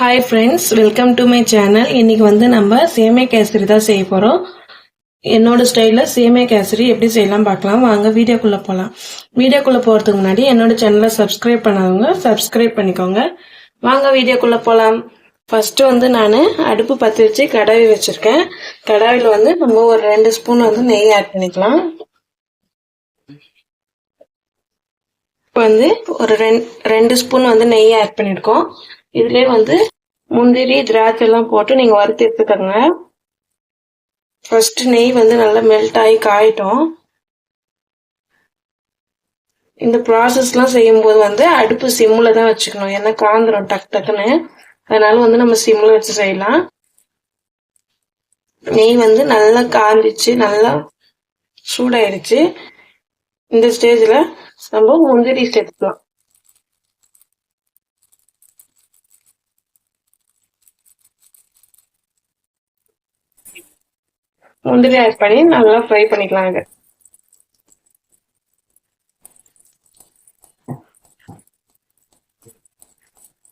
Hi friends welcome to my channel இன்னைக்கு வந்து நம்ம சேமியா கேசரி தான் செய்ய போகிறோம் என்னோட ஸ்டைலில் சேமியா கேசரி எப்படி செய்யலாம் பார்க்கலாம். வாங்க வீடியோக்குள்ளே போகலாம் வீடியோக்குள்ளே போகிறதுக்கு முன்னாடி என்னோட சேனலை சப்ஸ்கிரைப் பண்ணாதவங்க சப்ஸ்கிரைப் பண்ணிக்கோங்க. வாங்க வீடியோக்குள்ளே போகலாம் ஃபஸ்ட்டு வந்து நான் அடுப்பு பற்றி வச்சு கடாவி வச்சுருக்கேன். கடாவில் வந்து நம்ம ஒரு ரெண்டு ஸ்பூன் வந்து நெய் ஆட் பண்ணிக்கலாம். இப்போ வந்து ஒரு ரெண்டு ரெண்டு ஸ்பூன் வந்து நெய் ஆட் பண்ணியிருக்கோம் இதுலேயே வந்து முந்திரி திராட்சை எல்லாம் போட்டு நீங்கள் வறுத்து எடுத்துக்கோங்க. ஃபர்ஸ்ட் நெய் வந்து நல்லா மெல்ட் ஆகி காயிட்டோம். இந்த ப்ராசஸ்லாம் செய்யும்போது வந்து அடுப்பு சிம்மில் தான் வச்சுக்கணும். ஏன்னா காந்துரும் டக் டக்குன்னு. அதனால வந்து நம்ம சிம்மில் வச்சு செய்யலாம். நெய் வந்து நல்லா காந்திச்சு நல்லா சூடாயிடுச்சு இந்த ஸ்டேஜில் நம்ம முந்திரி சேர்த்துக்கலாம். முந்திரி ஆட் பண்ணி நல்லா ஃப்ரை பண்ணிக்கலாம் இது.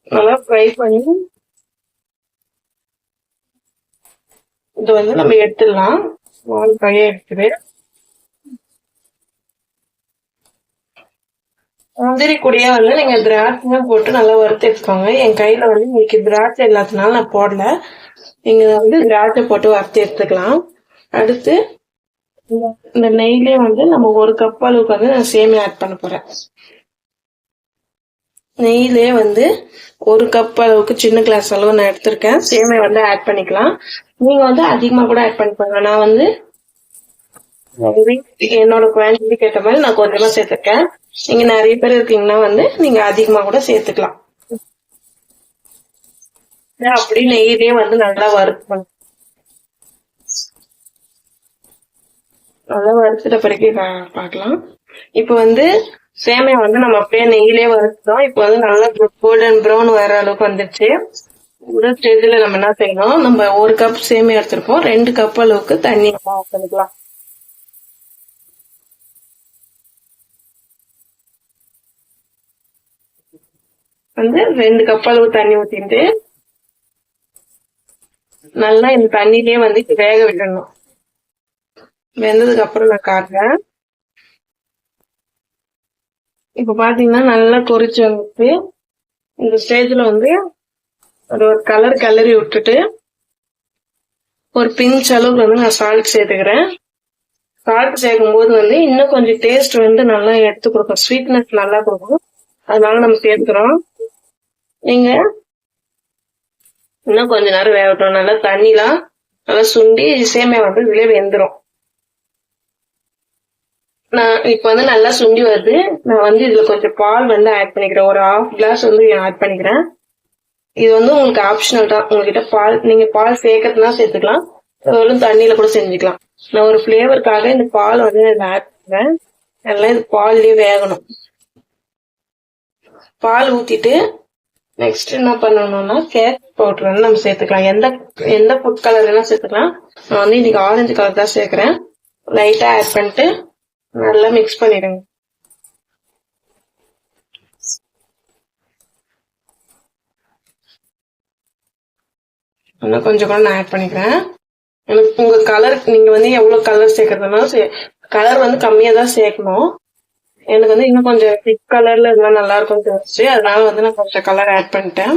நல்லா ஃப்ரை பண்ணி இது வந்து நம்ம எடுத்துடலாம். வால் கையை எடுத்துட்டு. முந்திரி கூடயே வந்து நீங்க திராட்சையும் போட்டு நல்லா வறுத்து எடுத்துக்கோங்க. என் கையில வந்து இன்னைக்கு திராட்சை இல்லாதனால நான் போடல. நீங்க வந்து திராட்சை போட்டு வறுத்து எடுத்துக்கலாம். அடுத்து இந்த நெய்லயே வந்து நம்ம ஒரு கப் அளவுக்கு வந்து நான் சேமியா ஆட் பண்ண போறேன். நெய்லயே வந்து ஒரு கப் அளவுக்கு சின்ன கிளாஸ் அளவு நான் எடுத்திருக்கேன். சேமியா வந்து ஆட் பண்ணிக்கலாம். நீங்க வந்து அதிகமா கூட ஆட் பண்ணிக்கோங்க நான் வந்து என்னோட குவான்டிட்டிக்கு ஏற்ற மாதிரி நான் கொஞ்சமா சேர்த்துருக்கேன். நீங்க நிறைய பேர் இருக்கீங்கன்னா வந்து நீங்க அதிகமா கூட சேர்த்துக்கலாம். அப்படி நெய்லயே வந்து நல்லா வறுத்து நல்லா வறுத்துட்ட பிறகு பார்க்கலாம். இப்போ வந்து சேமியா வந்து நம்ம அப்படியே நெய்யிலே வறுத்துட்டோம் இப்போ வந்து நல்லா கோல்டன் ப்ரௌன் வர அளவுக்கு வந்துருச்சு. இந்த ஸ்டேஜ்ல நம்ம என்ன செய்யணும்? நம்ம ஒரு கப் சேமியா எடுத்திருப்போம். ரெண்டு கப் அளவுக்கு தண்ணி பண்ணிக்கலாம். வந்து ரெண்டு கப் அளவு தண்ணி ஊத்திட்டு நல்லா இந்த தண்ணியிலே வந்து வேக விடணும் வெந்ததுக்கு அப்புறம் நான் காட்டுறேன். இப்ப பாத்தீங்கன்னா நல்லா பொறிச்சு வந்துட்டு இந்த ஸ்டேஜ்ல வந்து அது ஒரு கலர் கலரி விட்டுட்டு ஒரு பிஞ்ச் அளவுக்கு வந்து நான் சால்ட் சேர்த்துக்கிறேன். சால்ட் சேர்க்கும் போது வந்து இன்னும் கொஞ்சம் டேஸ்ட் வந்து நல்லா எடுத்து கொடுக்கும். ஸ்வீட்னஸ் நல்லா கொடுக்கும். அதனால நம்ம சேர்த்துக்கிறோம் நீங்க இன்னும் கொஞ்ச நேரம் வேகட்டும். நல்லா தண்ணிலாம் நல்லா சுண்டி சேமியா வந்து இதுலயே வெந்துடும் நான் இப்ப வந்து நல்லா சுண்டி வருது. நான் வந்து இதுல கொஞ்சம் பால் வந்து ஆட் பண்ணிக்கிறேன். ஒரு ஹாஃப் கிளாஸ் வந்து ஆட் பண்ணிக்கிறேன். இது வந்து உங்களுக்கு ஆப்ஷனல் தான். உங்ககிட்ட பால் நீங்க பால் சேர்க்கறதுனா சேர்த்துக்கலாம். வெறும் தண்ணியில கூட செஞ்சுக்கலாம். நான் ஒரு ஃப்ளேவருக்காக இந்த பால் வந்து ஆட் பண்றேன். எல்லாம் இது பால்லயே வேகணும். பால் ஊத்திட்டு நெக்ஸ்ட் என்ன பண்ணணும்னா கேக் பவுடர் வந்து நம்ம சேர்த்துக்கலாம். எந்த எந்த ஃபுட் கலர் வேணா சேர்த்துக்கலாம். நான் வந்து இன்னைக்கு ஆரஞ்சு கலர் தான் சேர்க்கிறேன். லைட்டா ஆட் பண்ணிட்டு நல்லா மிக்ஸ் பண்ணிடுங்க. இன்னும் கொஞ்சம் கூட நான் ஆட் பண்ணிக்கிறேன். எனக்கு உங்க கலர் நீங்க வந்து எவ்வளவு கலர் சேர்க்கறதுனாலும் கலர் வந்து கம்மியா தான் சேர்க்கணும். எனக்கு வந்து இன்னும் கொஞ்சம் திக் கலர்ல இருந்தா நல்லா இருக்கும் தெரிஞ்சு அதனால வந்து நான் கொஞ்சம் கலர் ஆட் பண்ணிட்டேன்.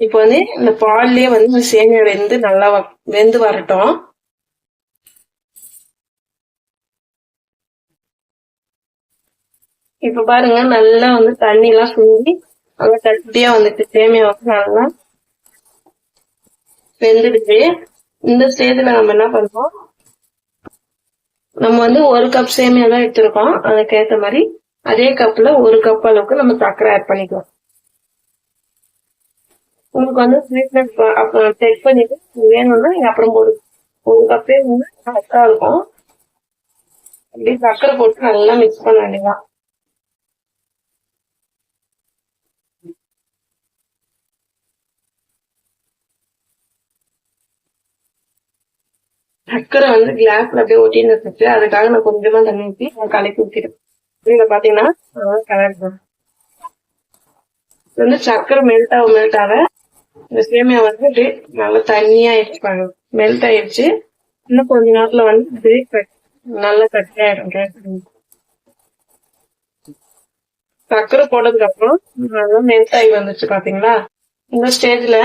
இப்போ வந்து இந்த பால்லயே வந்து சேமியா வெந்து நல்லா வெந்து வரட்டும். இப்ப பாருங்க நல்லா வந்து தண்ணி எல்லாம் சுண்டி நல்லா கட்டியா வந்துட்டு சேமியா வைக்கிறாங்க வெந்துடுச்சு. இந்த ஸ்டேஜ்ல நம்ம என்ன பண்றோம் நம்ம வந்து ஒரு கப் சேமியா தான் எடுத்திருக்கோம். அதுக்கேற்ற மாதிரி அதே கப்ல ஒரு கப் அளவுக்கு நம்ம சர்க்கரை ஆட் பண்ணிக்கலாம். உங்களுக்கு வந்து ஸ்வீட்னஸ் செக் பண்ணிட்டு வேணும்னா நீங்க அப்புறம் ஒரு ஒரு கப்பே வந்து கரெக்டா இருக்கும். அப்படியே சர்க்கரை போட்டு நல்லா மிக்ஸ் பண்ண வேண்டியதான் சக்கரை வந்து கிளாஸ்ல அப்படியே ஒட்டின்னு இருந்துச்சு. அதுக்காக நான் கொஞ்சமா தண்ணி ஊற்றி கலக்கி ஊற்றிடுவேன் இதுல பாத்தீங்கன்னா கலர் வந்து சர்க்கரை மெல்ட் ஆக மெல்ட் ஆக இந்த சேமியா வந்து அப்படியே நல்லா தண்ணியா ஆயிடுச்சு மெல்ட் ஆயிடுச்சு. இன்னும் கொஞ்ச நேரத்துல வந்து அப்படியே கட் நல்லா கட்டியாயிடும் கேசரி சர்க்கரை போட்டதுக்கு அப்புறம் நல்லா மெல்ட் ஆகி வந்துச்சு பாத்தீங்களா? இந்த ஸ்டேஜ்ல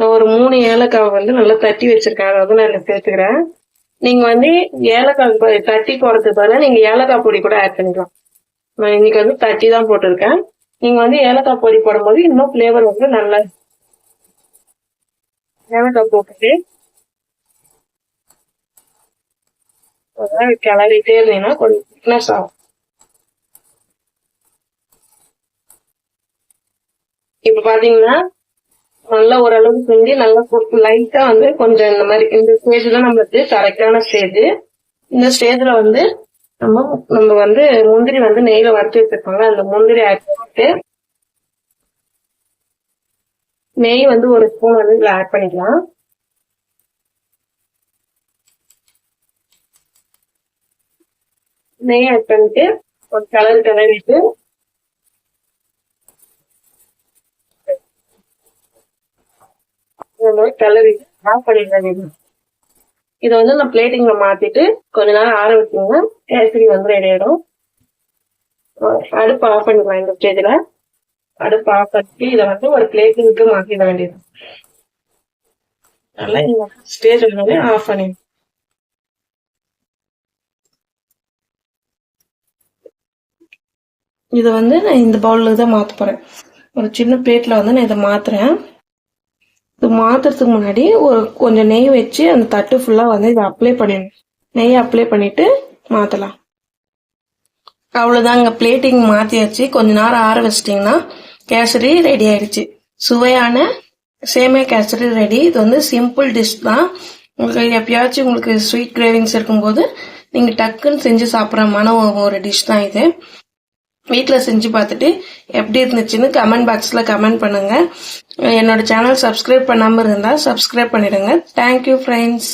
நான் ஒரு மூணு ஏலக்காய் வந்து நல்லா தட்டி வச்சிருக்கேன். அதை வந்து நான் சேர்த்துக்கிறேன். நீங்க வந்து ஏலக்காய் தட்டி போடுறதுக்கு பதிலாக நீங்க ஏலக்காய் பொடி கூட ஆட் பண்ணிக்கலாம். நான் இன்னைக்கு வந்து தட்டி தான் போட்டிருக்கேன். நீங்க வந்து ஏலக்காய் பொடி போடும்போது இன்னும் ஃபிளேவர் வந்து நல்லா ஏலக்காய் போட்டுட்டு கிளறிட்டே இருந்தீங்கன்னா கொஞ்சம் திக்னஸ் ஆகும். இப்ப பாத்தீங்கன்னா நல்லா ஓரளவுக்கு செஞ்சு நல்லா லைட்டா வந்து கொஞ்சம் இந்த மாதிரி இந்த ஸ்டேஜ் தான் நம்மளுக்கு கரெக்டான ஸ்டேஜ் இந்த ஸ்டேஜ்ல வந்து நம்ம நம்ம வந்து முந்திரி வந்து நெய்ல வறுத்து வச்சிருப்பாங்க. அந்த முந்திரி ஆட் பண்ணிட்டு நெய் வந்து ஒரு ஸ்பூன் வந்து இதுல ஆட் பண்ணிக்கலாம். நெய் ஆட் பண்ணிட்டு ஒரு கலர் கலரிட்டு இந்த மாதிரி கிளறி ஆஃப் பண்ணிடுறாங்க இதை வந்து நான் பிளேட்டிங்ல மாத்திட்டு கொஞ்ச நேரம் ஆற வச்சுங்க கேசரி வந்து ரெடி ஆயிடும். அடுப்பு ஆஃப் பண்ணிக்கலாம் இந்த ஸ்டேஜ்ல அடுப்பு ஆஃப் பண்ணிட்டு இதை வந்து ஒரு பிளேட்டிங்க்கு மாத்திட வேண்டியது. அதனால இந்த ஸ்டேஜ் வந்து ஆஃப் பண்ணிடு இதை வந்து நான் இந்த பவுல்ல தான் மாத்த போறேன். ஒரு சின்ன பிளேட்ல வந்து நான் இதை மாத்துறேன். இது மாத்துறதுக்கு முன்னாடி ஒரு கொஞ்சம் நெய் வச்சு அந்த தட்டு ஃபுல்லாக வந்து இதை அப்ளை பண்ணிடணும் நெய் அப்ளை பண்ணிட்டு மாற்றலாம் அவ்வளோதாங்க பிளேட்டிங் மாற்றியாச்சு கொஞ்ச நேரம் ஆற வச்சிட்டிங்கன்னா கேசரி ரெடி ஆயிடுச்சு. சுவையான சேமியா கேசரி ரெடி இது வந்து சிம்பிள் டிஷ் தான். உங்களுக்கு எப்பயாச்சும் உங்களுக்கு ஸ்வீட் கிரேவிங்ஸ் இருக்கும்போது நீங்கள் டக்குன்னு செஞ்சு சாப்பிட்ற மன ஒரு டிஷ் தான் இது. வீட்டில் செஞ்சு பார்த்துட்டு எப்படி இருந்துச்சுன்னு கமெண்ட் பாக்ஸில் கமெண்ட் பண்ணுங்கள் என்னோட சேனல் சப்ஸ்கிரைப் பண்ணாமல் இருந்தால் சப்ஸ்கிரைப் பண்ணிடுங்க. Thank you friends